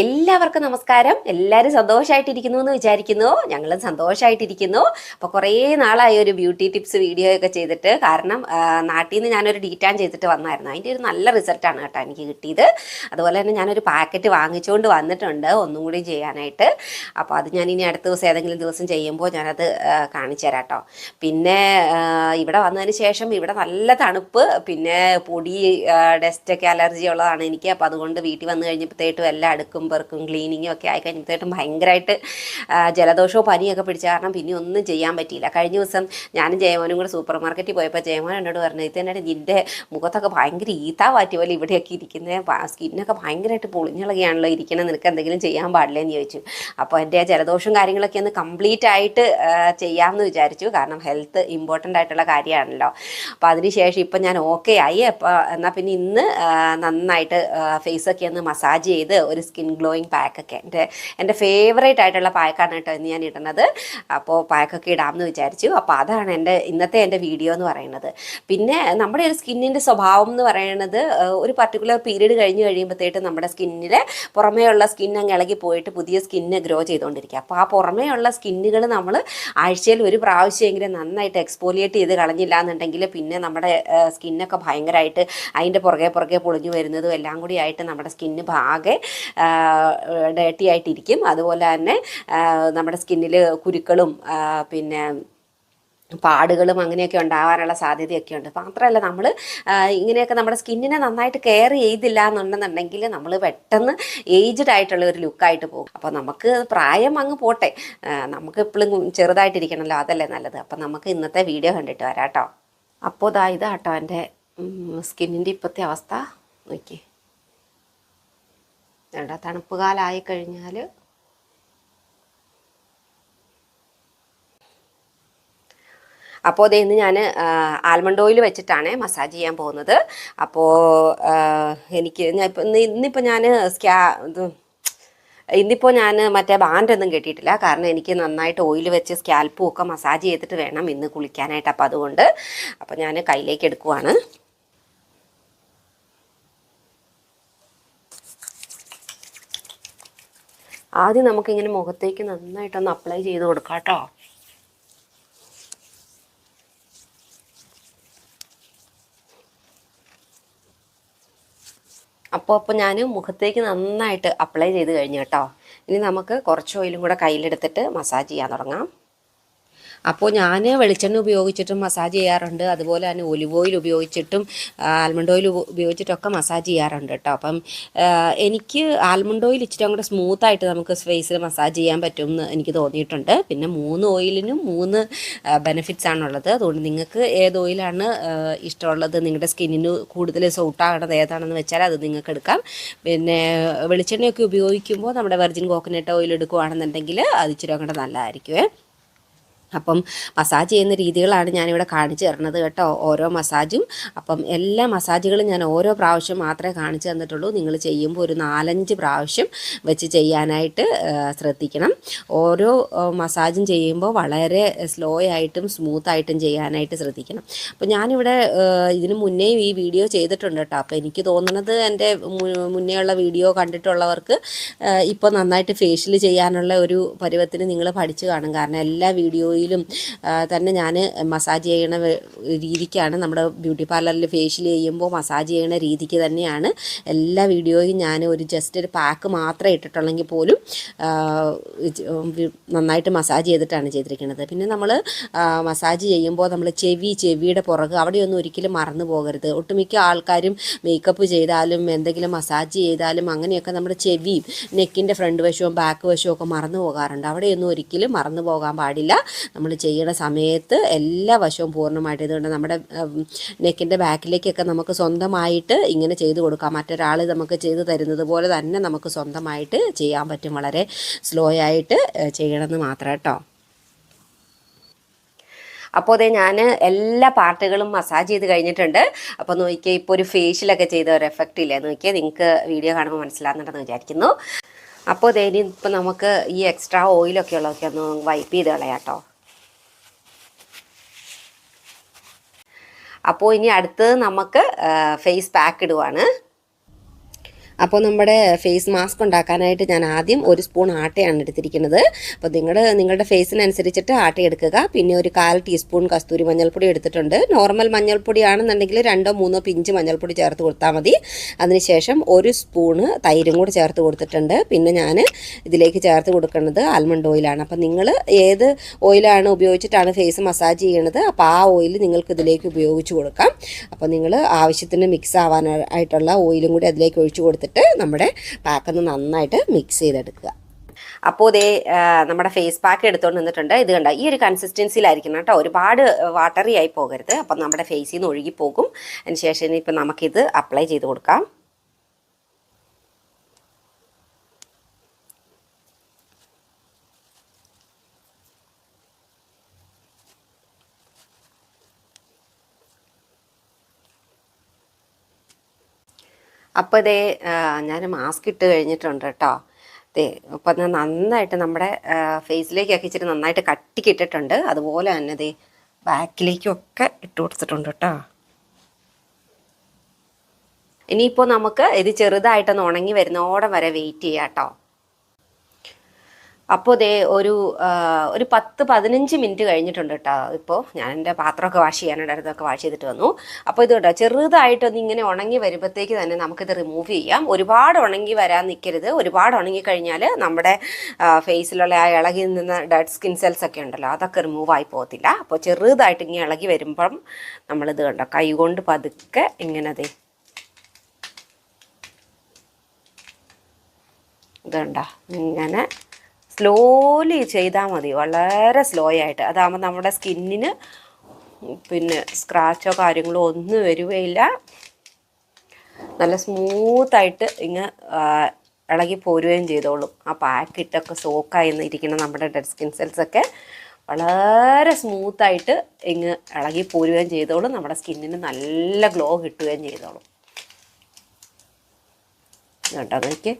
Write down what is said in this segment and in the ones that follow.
എല്ലാവർക്കും നമസ്കാരം. എല്ലാവരും സന്തോഷമായിട്ടിരിക്കുന്നു എന്ന് വിചാരിക്കുന്നു. ഞങ്ങളും സന്തോഷമായിട്ടിരിക്കുന്നു അപ്പോൾ കുറേ നാളായി ഒരു ബ്യൂട്ടി ടിപ്സ് വീഡിയോ ഒക്കെ ചെയ്തിട്ട്. കാരണം നാട്ടിൽ നിന്ന് ഞാനൊരു ഡീറ്റാൻ ചെയ്തിട്ട് വന്നായിരുന്നു. അതിന്റെ ഒരു നല്ല റിസൾട്ടാണ് കേട്ടോ എനിക്ക് കിട്ടിയത്. അതുപോലെ തന്നെ ഞാനൊരു പാക്കറ്റ് വാങ്ങിച്ചുകൊണ്ട് വന്നിട്ടുണ്ട് ഒന്നും കൂടി ചെയ്യാനായിട്ട്. അപ്പോൾ അത് ഞാൻ ഇനി അടുത്ത ദിവസം ഏതെങ്കിലും ദിവസം ചെയ്യുമ്പോൾ ഞാനത് കാണിച്ചു തരാം കേട്ടോ. പിന്നെ ഇവിടെ വന്നതിന് ശേഷം ഇവിടെ നല്ല തണുപ്പ്. പിന്നെ പൊടി ഡസ്റ്റൊക്കെ അലർജി ഉള്ളതാണ് എനിക്ക്. അപ്പോൾ അതുകൊണ്ട് വീട്ടിൽ വന്നു കഴിഞ്ഞപ്പോഴത്തേട്ടും എല്ലാം അടുക്കും. പെറുക്കും ക്ലീനിങ്ങും ഒക്കെ ആയി കഴിഞ്ഞപ്പോഴത്തേട്ടും ഭയങ്കരമായിട്ട് ജലദോഷവും പനിയൊക്കെ പിടിച്ച കാരണം പിന്നെ ഒന്നും ചെയ്യാൻ പറ്റിയില്ല. കഴിഞ്ഞ ദിവസം ഞാനും ജയമോനും കൂടെ സൂപ്പർ മാർക്കറ്റിൽ പോയപ്പോൾ ജയമോൻ എന്നോട് പറഞ്ഞു ഇത് തന്നെ നിന്റെ മുഖത്തൊക്കെ ഭയങ്കര ഈത്താ പാറ്റി പോലെ ഇവിടെയൊക്കെ ഇരിക്കുന്നത് സ്കിന്നൊക്കെ ഭയങ്കരമായിട്ട് പൊളിഞ്ഞിളകിയാണല്ലോ ഇരിക്കണം. നിനക്ക് എന്തെങ്കിലും ചെയ്യാൻ പാടില്ല എന്ന് ചോദിച്ചു. അപ്പോൾ എന്റെ ആ ജലദോഷവും കാര്യങ്ങളൊക്കെ ഒന്ന് കംപ്ലീറ്റ് ആയിട്ട് ചെയ്യാമെന്ന് വിചാരിച്ചു. കാരണം ഹെൽത്ത് ഇമ്പോർട്ടന്റ് ആയിട്ടുള്ള കാര്യമാണല്ലോ. അപ്പോൾ അതിനുശേഷം ഇപ്പം ഞാൻ ഓക്കെ ആയി. അപ്പോൾ എന്നാൽ പിന്നെ ഇന്ന് നന്നായിട്ട് ഫേസൊക്കെ ഒന്ന് മസാജ് ചെയ്ത് ഒരു സ്കിൻ ഗ്ലോയിങ് പാക്കൊക്കെ എന്റെ എന്റെ ഫേവറേറ്റ് ആയിട്ടുള്ള പാക്കാണ് കേട്ടോ ഇന്ന് ഞാൻ ഇടുന്നത്. അപ്പോൾ പാക്കൊക്കെ ഇടാമെന്ന് വിചാരിച്ചു. അപ്പോൾ അതാണ് എന്റെ ഇന്നത്തെ എന്റെ വീഡിയോ എന്ന് പറയുന്നത്. പിന്നെ നമ്മുടെ ഒരു സ്കിന്നിന്റെ സ്വഭാവം എന്ന് പറയുന്നത് ഒരു പർട്ടിക്കുലർ പീരീഡ് കഴിഞ്ഞ് കഴിയുമ്പോഴത്തേക്കും നമ്മുടെ സ്കിന്നിലെ പുറമേയുള്ള സ്കിൻ അങ്ങ് ഇളകി പോയിട്ട് പുതിയ സ്കിന്ന് ഗ്രോ ചെയ്തുകൊണ്ടിരിക്കുക. അപ്പോൾ ആ പുറമേയുള്ള സ്കിന്നുകൾ നമ്മൾ ആഴ്ചയിൽ ഒരു പ്രാവശ്യമെങ്കിലും നന്നായിട്ട് എക്സ്പോലിയേറ്റ് ചെയ്ത് കളഞ്ഞില്ല എന്നുണ്ടെങ്കിൽ പിന്നെ നമ്മുടെ സ്കിന്നൊക്കെ ഭയങ്കരമായിട്ട് അതിന്റെ പുറകെ പുറകെ പൊളിഞ്ഞു വരുന്നതും എല്ലാം കൂടി ആയിട്ട് നമ്മുടെ സ്കിന്ന് ആകെ ഡേട്ടി ആയിട്ടിരിക്കും. അതുപോലെ തന്നെ നമ്മുടെ സ്കിന്നിൽ കുരുക്കളും പിന്നെ പാടുകളും അങ്ങനെയൊക്കെ ഉണ്ടാവാനുള്ള സാധ്യതയൊക്കെ ഉണ്ട് മാത്രമല്ല നമ്മൾ ഇങ്ങനെയൊക്കെ നമ്മുടെ സ്കിന്നിനെ നന്നായിട്ട് കെയർ ചെയ്തില്ല എന്നുണ്ടെന്നുണ്ടെങ്കിൽ നമ്മൾ പെട്ടെന്ന് ഏജ്ഡ് ആയിട്ടുള്ള ഒരു ലുക്കായിട്ട് പോകും. അപ്പോൾ നമുക്ക് പ്രായം അങ്ങ് പോട്ടെ. നമുക്ക് എപ്പോഴും ചെറുതായിട്ടിരിക്കണമല്ലോ അതല്ലേ നല്ലത്. അപ്പോൾ നമുക്ക് ഇന്നത്തെ വീഡിയോ കണ്ടിട്ട് വരാം കേട്ടോ അപ്പോൾ ഇതാ ഇതാ കേട്ടോ എന്റെ സ്കിന്നിന്റെ ഇപ്പോഴത്തെ അവസ്ഥ. നോക്കി വേണ്ട തണുപ്പ് കാലമായി കഴിഞ്ഞാൽ അപ്പോൾ ഇന്ന് ഞാൻ ആൽമണ്ട് ഓയിൽ വെച്ചിട്ടാണ് മസാജ് ചെയ്യാൻ പോകുന്നത്. അപ്പോൾ എനിക്ക് ഞാൻ ഇപ്പം ഇന്ന് ഇന്നിപ്പോൾ ഞാൻ സ്കാ ഇന്നിപ്പോൾ ഞാൻ മറ്റേ ബാൻഡൊന്നും കെട്ടിയിട്ടില്ല. കാരണം എനിക്ക് നന്നായിട്ട് ഓയിൽ വെച്ച് സ്കാൽപ്പും ഒക്കെ മസാജ് ചെയ്തിട്ട് വേണം ഇന്ന് കുളിക്കാനായിട്ട്. അപ്പോൾ അതുകൊണ്ട് അപ്പോൾ ഞാൻ കയ്യിലേക്ക് എടുക്കുവാണ്. ആദ്യം നമുക്കിങ്ങനെ മുഖത്തേക്ക് നന്നായിട്ടൊന്ന് അപ്ലൈ ചെയ്ത് കൊടുക്കാം കേട്ടോ. അപ്പോൾ അപ്പോൾ ഞാൻ മുഖത്തേക്ക് നന്നായിട്ട് അപ്ലൈ ചെയ്ത് കഴിഞ്ഞു കേട്ടോ. ഇനി നമുക്ക് കുറച്ച് ഓയിലും കൂടെ കയ്യിലെടുത്തിട്ട് മസാജ് ചെയ്യാൻ തുടങ്ങാം. അപ്പോൾ ഞാൻ വെളിച്ചെണ്ണ ഉപയോഗിച്ചിട്ടും മസാജ് ചെയ്യാറുണ്ട്. അതുപോലെ തന്നെ ഒലിവ് ഓയിൽ ഉപയോഗിച്ചിട്ടും ആൽമണ്ട് ഓയിൽ ഉപയോഗിച്ചിട്ടൊക്കെ മസാജ് ചെയ്യാറുണ്ട് കേട്ടോ. അപ്പം എനിക്ക് ആൽമണ്ട് ഓയിൽ ഇച്ചിരി സ്മൂത്ത് സ്മൂത്തായിട്ട് നമുക്ക് ഫേസിൽ മസാജ് ചെയ്യാൻ പറ്റും എന്ന് എനിക്ക് തോന്നിയിട്ടുണ്ട്. പിന്നെ മൂന്ന് ഓയിലിനും മൂന്ന് ബെനിഫിറ്റ്സ് ആണുള്ളത്. അതുകൊണ്ട് നിങ്ങൾക്ക് ഏത് ഓയിലാണ് ഇഷ്ടമുള്ളത് നിങ്ങളുടെ സ്കിന്നിന് കൂടുതൽ സൂട്ടാകണത് ഏതാണെന്ന് വെച്ചാൽ അത് നിങ്ങൾക്ക് എടുക്കാം. പിന്നെ വെളിച്ചെണ്ണയൊക്കെ ഉപയോഗിക്കുമ്പോൾ നമ്മുടെ വെർജിൻ കോക്കനട്ട് ഓയിൽ എടുക്കുകയാണെന്നുണ്ടെങ്കിൽ അത് ഇച്ചിരി അങ്ങോട്ട് നല്ലതായിരിക്കുമേ അപ്പം മസാജ് ചെയ്യുന്ന രീതികളാണ് ഞാനിവിടെ കാണിച്ചു തരുന്നത് കേട്ടോ ഓരോ മസാജും അപ്പം എല്ലാ മസാജുകളും ഞാൻ ഓരോ പ്രാവശ്യം മാത്രമേ കാണിച്ചു തന്നിട്ടുള്ളൂ. നിങ്ങൾ ചെയ്യുമ്പോൾ ഒരു നാലഞ്ച് പ്രാവശ്യം വെച്ച് ചെയ്യാനായിട്ട് ശ്രദ്ധിക്കണം. ഓരോ മസാജും ചെയ്യുമ്പോൾ വളരെ സ്ലോ ആയിട്ടും സ്മൂത്തായിട്ടും ചെയ്യാനായിട്ട് ശ്രദ്ധിക്കണം. അപ്പോൾ ഞാനിവിടെ ഇതിന് മുന്നേയും ഈ വീഡിയോ ചെയ്തിട്ടുണ്ട് കേട്ടോ. അപ്പോൾ എനിക്ക് തോന്നുന്നത് എന്റെ മുന്നേയുള്ള വീഡിയോ കണ്ടിട്ടുള്ളവർക്ക് ഇപ്പോൾ നന്നായിട്ട് ഫേഷ്യൽ ചെയ്യാനുള്ള ഒരു പരുവത്തിന് നിങ്ങൾ പഠിച്ചു കാണും. കാരണം എല്ലാ വീഡിയോയിലും ആ, തന്നെ ഞാൻ മസാജ് ചെയ്യണ രീതിക്കാണ് നമ്മുടെ ബ്യൂട്ടി പാർലറിൽ ഫേഷ്യൽ ചെയ്യുമ്പോൾ മസാജ് ചെയ്യണ രീതിക്ക് തന്നെയാണ് എല്ലാ വീഡിയോയും ഞാൻ ഒരു ജസ്റ്റ് ഒരു പാക്ക് മാത്രമേ ഇട്ടിട്ടുള്ളെങ്കിൽ പോലും നന്നായിട്ട് മസാജ് ചെയ്തിട്ടാണ് ചെയ്തിരിക്കുന്നത് പിന്നെ നമ്മൾ മസാജ് ചെയ്യുമ്പോൾ നമ്മൾ ചെവി ചെവിയുടെ പുറക് അവിടെയൊന്നും ഒരിക്കലും മറന്നു പോകരുത്. ഒട്ടുമിക്ക ആൾക്കാരും മേക്കപ്പ് ചെയ്താലും എന്തെങ്കിലും മസാജ് ചെയ്താലും അങ്ങനെയൊക്കെ നമ്മുടെ ചെവിയും നെക്കിന്റെ ഫ്രണ്ട് വശവും ബാക്ക് വശവും ഒക്കെ മറന്നു പോകാറുണ്ട്. അവിടെയൊന്നും ഒരിക്കലും മറന്നു പോകാൻ പാടില്ല. നമ്മൾ ചെയ്യണ സമയത്ത് എല്ലാ വശവും പൂർണമായിട്ട് ഇതുകൊണ്ട് നമ്മുടെ നെക്കിന്റെ ബാക്കിലേക്കൊക്കെ നമുക്ക് സ്വന്തമായിട്ട് ഇങ്ങനെ ചെയ്ത് കൊടുക്കാം. മറ്റൊരാൾ നമുക്ക് ചെയ്ത് തരുന്നത് പോലെ തന്നെ നമുക്ക് സ്വന്തമായിട്ട് ചെയ്യാൻ പറ്റും. വളരെ സ്ലോ ആയിട്ട് ചെയ്യണമെന്ന് മാത്രം കേട്ടോ. അപ്പോൾ അതേ ഞാൻ എല്ലാ പാർട്ടുകളും മസാജ് ചെയ്ത് കഴിഞ്ഞിട്ടുണ്ട്. അപ്പോൾ നോക്കിയാൽ ഇപ്പോൾ ഒരു ഫേഷ്യലൊക്കെ ചെയ്ത ഒരു എഫക്റ്റ് ഇല്ലേ? നോക്കിയാൽ നിങ്ങൾക്ക് വീഡിയോ കാണുമ്പോൾ മനസ്സിലാകുന്നുണ്ടെന്ന് വിചാരിക്കുന്നു. അപ്പോൾ അതേ ഇനി ഇപ്പോൾ നമുക്ക് ഈ എക്സ്ട്രാ ഓയിലൊക്കെ ഉള്ളതൊക്കെ ഒന്ന് വൈപ്പ് ചെയ്ത് കളയാം കേട്ടോ. അപ്പോൾ ഇനി അടുത്തത് നമുക്ക് ഫേസ് പാക്ക് ഇടുവാണ്. അപ്പോൾ നമ്മുടെ ഫേസ് മാസ്ക് ഉണ്ടാക്കാനായിട്ട് ഞാൻ ആദ്യം ഒരു സ്പൂൺ ആട്ടയാണ് എടുത്തിരിക്കുന്നത്. അപ്പോൾ നിങ്ങൾ നിങ്ങളുടെ ഫേസിനനുസരിച്ചിട്ട് ആട്ട എടുക്കുക. പിന്നെ ഒരു കാൽ ടീസ്പൂൺ കസ്തൂരി മഞ്ഞൾപ്പൊടി എടുത്തിട്ടുണ്ട്. നോർമൽ മഞ്ഞൾപ്പൊടി ആണെന്നുണ്ടെങ്കിൽ രണ്ടോ മൂന്നോ പിഞ്ച് മഞ്ഞൾപ്പൊടി ചേർത്ത് കൊടുത്താൽ മതി. അതിനുശേഷം ഒരു സ്പൂണ് തൈരും കൂടി ചേർത്ത് കൊടുത്തിട്ടുണ്ട്. പിന്നെ ഞാൻ ഇതിലേക്ക് ചേർത്ത് കൊടുക്കുന്നത് ആൽമണ്ട് ഓയിലാണ്. അപ്പോൾ നിങ്ങൾ ഏത് ഓയിലാണ് ഉപയോഗിച്ചിട്ടാണ് ഫേസ് മസാജ് ചെയ്യണത്? അപ്പോൾ ആ ഓയിൽ നിങ്ങൾക്ക് ഇതിലേക്ക് ഉപയോഗിച്ച് കൊടുക്കാം. അപ്പോൾ നിങ്ങൾ ആവശ്യത്തിന് മിക്സ് ആവാനായിട്ടുള്ള ഓയിലും കൂടി അതിലേക്ക് ഒഴിച്ചു കൊടുത്തിട്ട് നമ്മുടെ പാക്കൊന്ന് നന്നായിട്ട് മിക്സ് ചെയ്തെടുക്കുക. അപ്പോൾ ഇതേ നമ്മുടെ ഫേസ് പാക്ക് എടുത്തുകൊണ്ട് നിന്നിട്ടുണ്ട്. ഇത് കണ്ട ഈ ഒരു കൺസിസ്റ്റൻസിയിലായിരിക്കണം കേട്ടോ. ഒരുപാട് വാട്ടറി ആയി പോകരുത്. അപ്പം നമ്മുടെ ഫേസിൽ നിന്ന് ഒഴുകി പോകും അതിന് ശേഷം ഇപ്പം നമുക്കിത് അപ്ലൈ ചെയ്ത് കൊടുക്കാം. അപ്പോൾ ഇതേ ഞാൻ മാസ്ക് ഇട്ട് കഴിഞ്ഞിട്ടുണ്ട് കേട്ടോ അതെ അപ്പം ഞാൻ നന്നായിട്ട് നമ്മുടെ ഫേസിലേക്കൊക്കെ ഇച്ചിരി നന്നായിട്ട് കട്ടിക്കിട്ടിട്ടുണ്ട് അതുപോലെ തന്നെ ദേ ബാക്കിലേക്കൊക്കെ ഇട്ട് കൊടുത്തിട്ടുണ്ട് കേട്ടോ ഇനിയിപ്പോൾ നമുക്ക് ഇത് ചെറുതായിട്ടൊന്ന് ഉണങ്ങി വരുന്നോടം വരെ വെയിറ്റ് ചെയ്യാം കേട്ടോ അപ്പോൾ ദേ ഒരു ഒരു പത്ത് പതിനഞ്ച് മിനിറ്റ് കഴിഞ്ഞിട്ടുണ്ട് കേട്ടോ. ഇപ്പോൾ ഞാൻ എന്റെ പാത്രമൊക്കെ വാഷ് ചെയ്യാനുണ്ടായിരുന്നതൊക്കെ വാഷ് ചെയ്തിട്ട് വന്നു. അപ്പോൾ ഇത് കേട്ടോ ചെറുതായിട്ടൊന്ന് ഇങ്ങനെ ഉണങ്ങി വരുമ്പോഴത്തേക്ക് തന്നെ നമുക്കിത് റിമൂവ് ചെയ്യാം. ഒരുപാട് ഉണങ്ങി വരാൻ നിൽക്കരുത് ഒരുപാട് ഉണങ്ങി കഴിഞ്ഞാൽ നമ്മുടെ ഫേസിലുള്ള ആ ഇളകി നിന്ന ഡെഡ് സ്കിൻ സെൽസ് ഒക്കെ ഉണ്ടല്ലോ അതൊക്കെ റിമൂവ് ആയി പോകത്തില്ല. അപ്പോൾ ചെറുതായിട്ട് ഇങ്ങനെ ഇളകി വരുമ്പം നമ്മളിത് കണ്ടോ കൈ കൊണ്ട് പതുക്കെ ഇങ്ങനെ ദേ കണ്ടോ ഇങ്ങനെ സ്ലോലി ചെയ്താൽ മതി. വളരെ സ്ലോ ആയിട്ട്. അതാകുമ്പോൾ നമ്മുടെ സ്കിന്നിന് പിന്നെ സ്ക്രാച്ചോ കാര്യങ്ങളോ ഒന്നും വരികയില്ല നല്ല സ്മൂത്തായിട്ട് ഇങ്ങ് ഇളകി പോരുകയും ചെയ്തോളും. ആ പാക്കിട്ടൊക്കെ സോക്കായി ഇരിക്കുന്ന നമ്മുടെ ഡെഡ് സ്കിൻ സെൽസൊക്കെ വളരെ സ്മൂത്തായിട്ട് ഇങ്ങ് ഇളകി പോരുകയും ചെയ്തോളും. നമ്മുടെ സ്കിന്നിന് നല്ല ഗ്ലോ കിട്ടുകയും ചെയ്തോളും. കേട്ടോ നോക്കിയേ?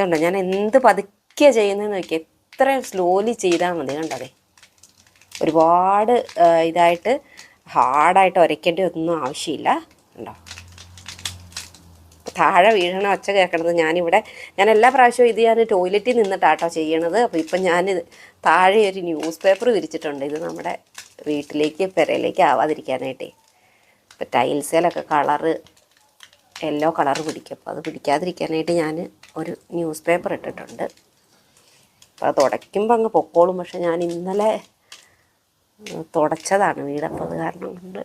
ഇതുണ്ടോ ഞാൻ എന്ത് പതുക്കെ ചെയ്യുന്നതെന്ന് നോക്കി എത്ര സ്ലോലി ചെയ്താൽ മതി കണ്ടതേ ഒരുപാട് ഇതായിട്ട് ഹാർഡായിട്ട് ഉരയ്ക്കേണ്ട ഒന്നും ആവശ്യമില്ല ഉണ്ടോ താഴെ വീഴണ ഒച്ച കേൾക്കണത് ഞാനിവിടെ ഞാൻ എല്ലാ പ്രാവശ്യവും ഇത് ഞാൻ ടോയ്ലറ്റിൽ നിന്നിട്ടാട്ടോ ചെയ്യണത്. അപ്പോൾ ഇപ്പം ഞാൻ താഴെ ഒരു ന്യൂസ് പേപ്പർ വിരിച്ചിട്ടുണ്ട്. ഇത് നമ്മുടെ വീട്ടിലേക്ക് പെരയിലേക്ക് ആവാതിരിക്കാനായിട്ടേ. ഇപ്പം ടൈൽസിലൊക്കെ കളറ് യെല്ലോ കളർ പിടിക്കും. അപ്പോൾ അത് പിടിക്കാതിരിക്കാനായിട്ട് ഞാൻ ഒരു ന്യൂസ് പേപ്പർ ഇട്ടിട്ടുണ്ട്. അപ്പോൾ അത് തുടയ്ക്കുമ്പോൾ അങ്ങ് പൊക്കോളും. പക്ഷെ ഞാൻ ഇന്നലെ തുടച്ചതാണ് വീടപ്പോൾ അത് കാരണം കൊണ്ട്.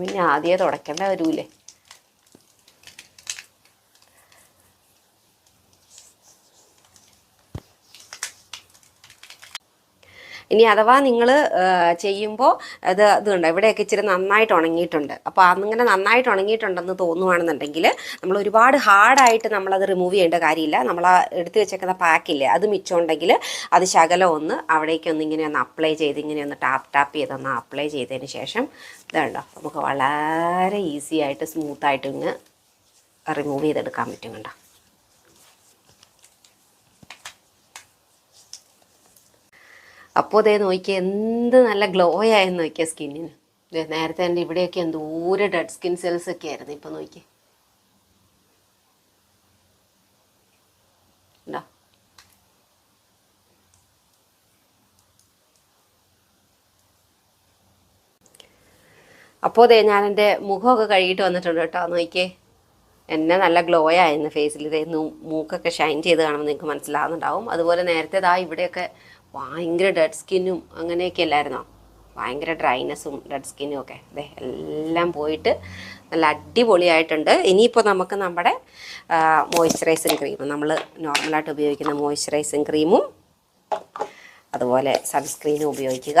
പിന്നെ ആദ്യമേ തുടയ്ക്കേണ്ട വരൂലേ? ഇനി അഥവാ നിങ്ങൾ ചെയ്യുമ്പോൾ അത് ഇതുണ്ട് ഇവിടെയൊക്കെ ഇച്ചിരി നന്നായിട്ട് ഉണങ്ങിയിട്ടുണ്ട്. അപ്പോൾ അങ്ങനെ നന്നായിട്ട് ഉണങ്ങിയിട്ടുണ്ടെന്ന് തോന്നുവാണെന്നുണ്ടെങ്കിൽ നമ്മൾ ഒരുപാട് ഹാർഡായിട്ട് നമ്മളത് റിമൂവ് ചെയ്യേണ്ട കാര്യമില്ല. നമ്മൾ ആ എടുത്തു വെച്ചേക്കുന്ന പാക്കില്ലേ അത് മിച്ചമുണ്ടെങ്കിൽ അത് ശകലം ഒന്ന് അവിടേക്കൊന്ന് ഇങ്ങനെ ഒന്ന് അപ്ലൈ ചെയ്ത് ഇങ്ങനെ ഒന്ന് ടാപ്പ് ടാപ്പ് ചെയ്തൊന്ന് അപ്ലൈ ചെയ്തതിന് ശേഷം ഇതുണ്ടോ നമുക്ക് വളരെ ഈസി ആയിട്ട് സ്മൂത്തായിട്ട് ഇങ്ങ് റിമൂവ് ചെയ്തെടുക്കാൻ പറ്റും കണ്ടോ? അപ്പോൾ ദേ നോക്കിയ എന്ത് നല്ല ഗ്ലോ ആയെന്ന് നോക്കിയ സ്കിന്നിന് നേരത്തെ എന്റെ ഇവിടെയൊക്കെ എന്തോരം ഡെഡ് സ്കിൻ സെൽസ് ഒക്കെ ആയിരുന്നു ഇപ്പം നോക്കി അപ്പോൾ ദേ ഞാൻ എന്റെ മുഖമൊക്കെ കഴുകിയിട്ട് വന്നിട്ടുണ്ട് കേട്ടോ നോക്കിയേ. എന്നെ നല്ല ഗ്ലോ ആയിരുന്നു ഫേസിൽ ഇതേ മൂക്കൊക്കെ ഷൈൻ ചെയ്ത് കാണുമ്പോൾ നിങ്ങൾക്ക് മനസ്സിലാകുന്നുണ്ടാവും അതുപോലെ നേരത്തെ ഇതാ ഇവിടെയൊക്കെ ഭയങ്കര ഡെഡ് സ്കിന്നും അങ്ങനെയൊക്കെ അല്ലായിരുന്നോ? ഭയങ്കര ഡ്രൈനെസ്സും ഡെഡ് സ്കിന്നും ഒക്കെ. അതെ എല്ലാം പോയിട്ട് നല്ല അടിപൊളിയായിട്ടുണ്ട്. ഇനിയിപ്പോൾ നമുക്ക് നമ്മുടെ മോയ്സ്ചറൈസിങ് ക്രീം നമ്മൾ നോർമലായിട്ട് ഉപയോഗിക്കുന്ന മോയ്സ്ചറൈസിങ് ക്രീമും അതുപോലെ സൺസ്ക്രീനും ഉപയോഗിക്കുക.